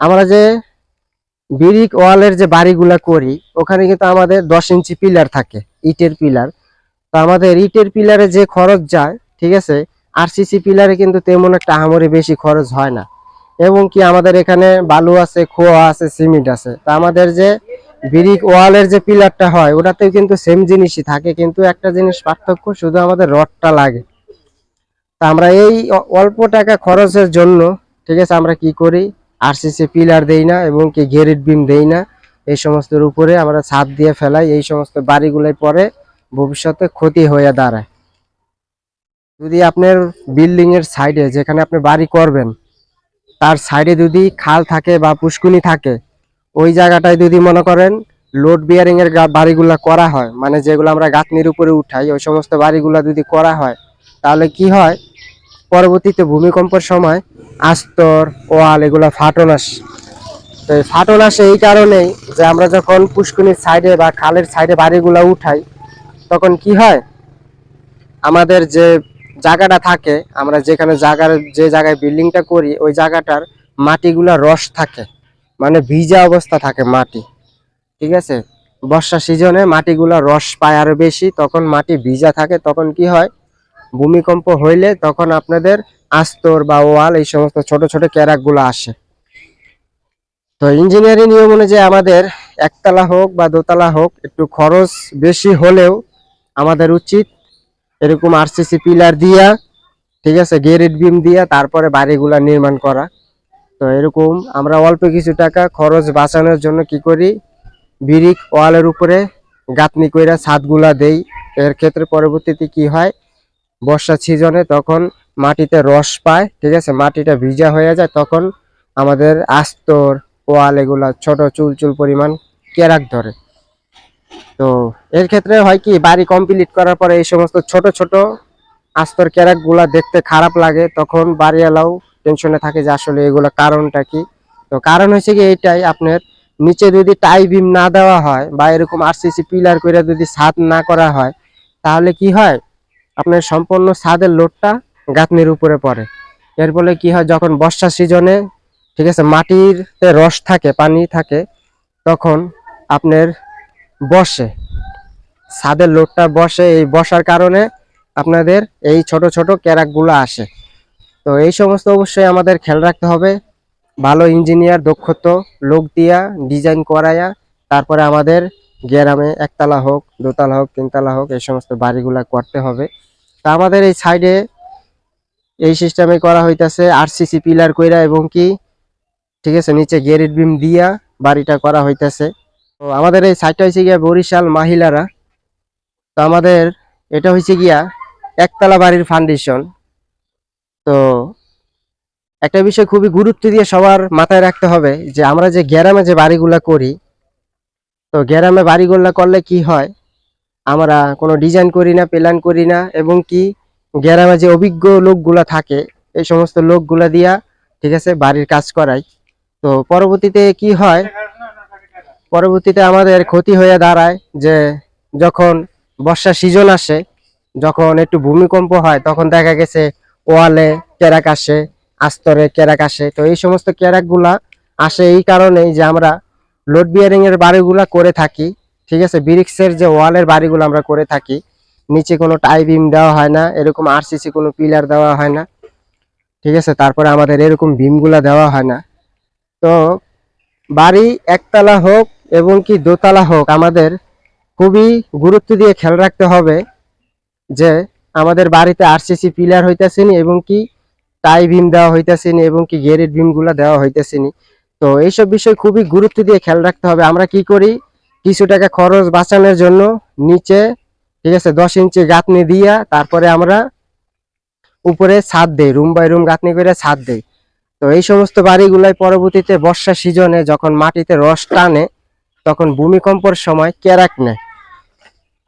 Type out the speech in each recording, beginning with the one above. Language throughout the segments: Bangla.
আমরা যে ব্রিক ওয়ালের যে বাড়িগুলা করি, ওখানে কিন্তু আমাদের দশ ইঞ্চি পিলার থাকে, ইটের পিলার তো আমাদের ইটের পিলারে যে খরচ যায়, ঠিক আছে আরসিসি পিলারে কিন্তু তেমন একটা আহামরি বেশি খরচ হয় না। এবং কি আমাদের এখানে বালু আছে, খোয়া আছে, সিমেন্ট আছে। তা আমাদের যে ব্রিক ওয়ালের যে পিলারটা হয়, ওটাতেও কিন্তু সেম জিনিসই থাকে, কিন্তু একটা জিনিস পার্থক্য, শুধু আমাদের রডটা লাগে। তা আমরা এই অল্প টাকা খরচের জন্য, ঠিক আছে, আমরা কি করি? আরসিসি পিলার দেই না এবং কি গেরিট বিম দেই না। এই সমস্তের উপরে আমরা ছাদ দিয়ে ফেলাই, এই সমস্ত বাড়িগুলাই পরে ভবিষ্যতে ক্ষতি হয়ে দাঁড়ায়। যদি আপনার বিল্ডিং এর সাইডে যেখানে আপনি বাড়ি করবেন, তার সাইডে যদি খাল থাকে বা পুষ্কুনি থাকে, ওই জায়গাটায় যদি মনে করেন লোড বিয়ারিং এর বাড়িগুলা করা হয় মানে যেগুলো আমরা গাঁথনির উপরে উঠাই, ওই সমস্ত বাড়িগুলা যদি করা হয়, তাহলে কি হয়? পরবর্তীতে ভূমিকম্পের সময় আস্তর, ওয়াল, এগুলা ফাটন আসে তো এই ফাটন আসে এই কারণেই যে আমরা যখন পুষ্কুনির সাইডে বা খালের সাইডে বাড়িগুলা উঠাই, তখন কি হয়? আমাদের যে জায়গাটা থাকে, আমরা যেখানে জায়গার, যে জায়গায় বিল্ডিংটা করি, ওই জায়গাটার মাটিগুলা রস থাকে। মানে ভিজা অবস্থা থাকে মাটি। ঠিক আছে? বর্ষা সিজনে মাটিগুলা রস পায় আরও বেশি, তখন মাটি ভিজা থাকে, তখন কি হয়? ভূমিকম্প হইলে তখন আপনাদের আস্তর বা ওয়াল, এই সমস্ত ছোট ছোট ক্যারাকগুলো আসে। তো ইঞ্জিনিয়ারিং নিয়ম অনুযায়ী আমাদের একতলা হোক বা দোতলা হোক, একটু খরচ বেশি হলেও আমাদের উচিত এরকম আরসিসি পিলার দিয়া, ঠিক আছে গেরিট বিম দিয়া, তারপরে বাড়িগুলা নির্মাণ করা। তো এরকম আমরা অল্প কিছু টাকা খরচ বাঁচানোর জন্য কি করি? বিরিক ওয়ালের উপরে গাঁথনি কইরা ছাদগুলা দেই। এর ক্ষেত্রে পরবর্তীতে কি হয়? বর্ষা সিজনে তখন মাটিতে রস পায়, ঠিক আছে? মাটিটা ভিজা হয়ে যায়, তখন আমাদের আস্তর ওয়াল এগুলা ছোট চুল চুল পরিমাণ কেরাক ধরে। তো এর ক্ষেত্রে হয় কি, বাড়ি কমপ্লিট করার পরে এই সমস্ত ছোট ছোট আস্তর ক্যারাকগুলা দেখতে খারাপ লাগে, তখন বাড়িওয়ালাও টেনশনে থাকে যে আসলে এগুলো কারণটা কি? তো কারণ হচ্ছে কি এইটাই, আপনার নিচে যদি টাই বিম না দেওয়া হয় বা এরকম আরসিসি পিলার করে যদি ছাদ না করা হয়, তাহলে কি হয়? আপনার সম্পূর্ণ ছাদের লোডটা গাঁথনির উপরে পড়ে। এর ফলে কি হয়, যখন বর্ষা সিজনে, ঠিক আছে মাটিরতে রস থাকে, পানি থাকে, তখন আপনার বসে। ছাদের লোডটা বসে, এই বসার কারণে আপনাদের এই ছোট ছোট ক্যারাকগুলো আসে। তো এই সমস্ত অবশ্যই আমাদের খেয়াল রাখতে হবে। ভালো ইঞ্জিনিয়ার, দক্ষত, লোক দিয়া, ডিজাইন করাইয়া তারপরে আমাদের গ্রামে একতলা হোক, দোতলা হোক, তিনতলা হোক, এই সমস্ত বাড়িগুলা করতে হবে। তা আমাদের এই সাইডে এই সিস্টেমে করা হইতাছে আরসিসি পিলার কইরা এবং কি, ঠিক আছে, নিচে গেরিট বিম দিয়া বাড়িটা করা হইতাছে। তো আমাদের এই সাইডটা হচ্ছে গিয়া বরিশাল মহিলারা। তো আমাদের এটা হচ্ছে গিয়া একতলা বাড়ির ফাউন্ডেশন তো একটা বিষয় খুবই গুরুত্ব দিয়ে সবার মাথায় রাখতে হবে যে আমরা যে গ্রামে যে বাড়িগুলা করি, তো গ্রামে বাড়িগুলা করলে কি হয়? আমরা কোনো ডিজাইন করি না প্ল্যান করি না এবং কি গ্রামে যে অভিজ্ঞ লোকগুলা থাকে, এই সমস্ত লোকগুলা দিয়া, ঠিক আছে, বাড়ির কাজ করাই। তো পরবর্তীতে কি হয়? পরবর্তীতে আমাদের ক্ষতি হয়ে দাঁড়ায় যে, যখন বর্ষা সিজন আসে, যখন একটু ভূমিকম্প হয়, তখন দেখা গেছে ওয়ালে ক্যারাক আসে, আস্তরে ক্যারাক আসে। তো এই সমস্ত ক্যারাকগুলা আসে এই কারণেই যে আমরা লোড বিয়ারিং এর বাড়িগুলা করে থাকি, ঠিক আছে, ব্রিক্সের যে ওয়ালের বাড়িগুলো আমরা করে থাকি। নিচে কোনো টাই বিম দেওয়া হয় না, এরকম আরসিসি কোনো পিলার দেওয়া হয় না। ঠিক আছে? তারপরে আমাদের এরকম বিমগুলা দেওয়া হয় না। তো বাড়ি একতলা হোক এবং কি দোতলা হোক, আমাদের খুবই গুরুত্ব দিয়ে খেয়াল রাখতে হবে যে আমাদের বাড়িতে আরসিসি পিলার হইতাছেনি এবং কি টাই বিম দেওয়া হইতাছেনি এবং কি গেরেট বিমগুলা দেওয়া হইতাছেনি। তো এইসব বিষয় খুবই গুরুত্ব দিয়ে খেয়াল রাখতে হবে। আমরা কি করি? কিছু টাকা খরচ বাঁচানোর জন্য নিচে ঠিক আছে, দশ ইঞ্চি গাঁথনি দিয়া তারপরে আমরা উপরে ছাদ দেই রুম বাই রুম গাঁথনি করে ছাদ দেই। তো এই সমস্ত বাড়িগুলাই পরবর্তীতে বর্ষা সিজনে যখন মাটিতে রস টানে, তখন ভূমিকম্পর সময় ক্যারাক নেয়।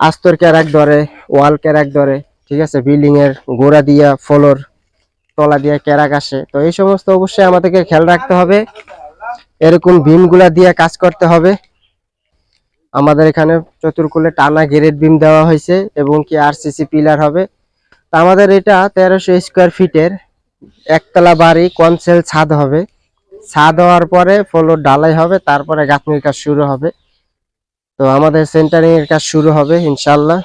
আস্তর ক্যারাক ধরে, ওয়াল ক্যারাক ধরে, ঠিক আছে বিল্ডিং এর গোড়া দিয়া, ফ্লোর, তলা দিয়া ক্যারাক আসে। তো এই সমস্ত অবশ্যই আমাদেরকে খেয়াল রাখতে হবে। এরকম বিমগুলা দিয়ে কাজ করতে হবে। আমাদের এখানে চতুর্কুলে টানা গ্রেড বিম দেওয়া হয়েছে এবং কি আরসিসি পিলার হবে। তা আমাদের এটা তেরোশো স্কোয়ার ফিটের একতলা বাড়ি, কনসেল ছাদ হবে। ছাদ হওয়ার পরে ফলো ডালাই হবে, তারপরে গাঁথনির কাজ শুরু হবে। তো আমাদের সেন্টারিংয়ের কাজ শুরু হবে, ইনশাল্লাহ।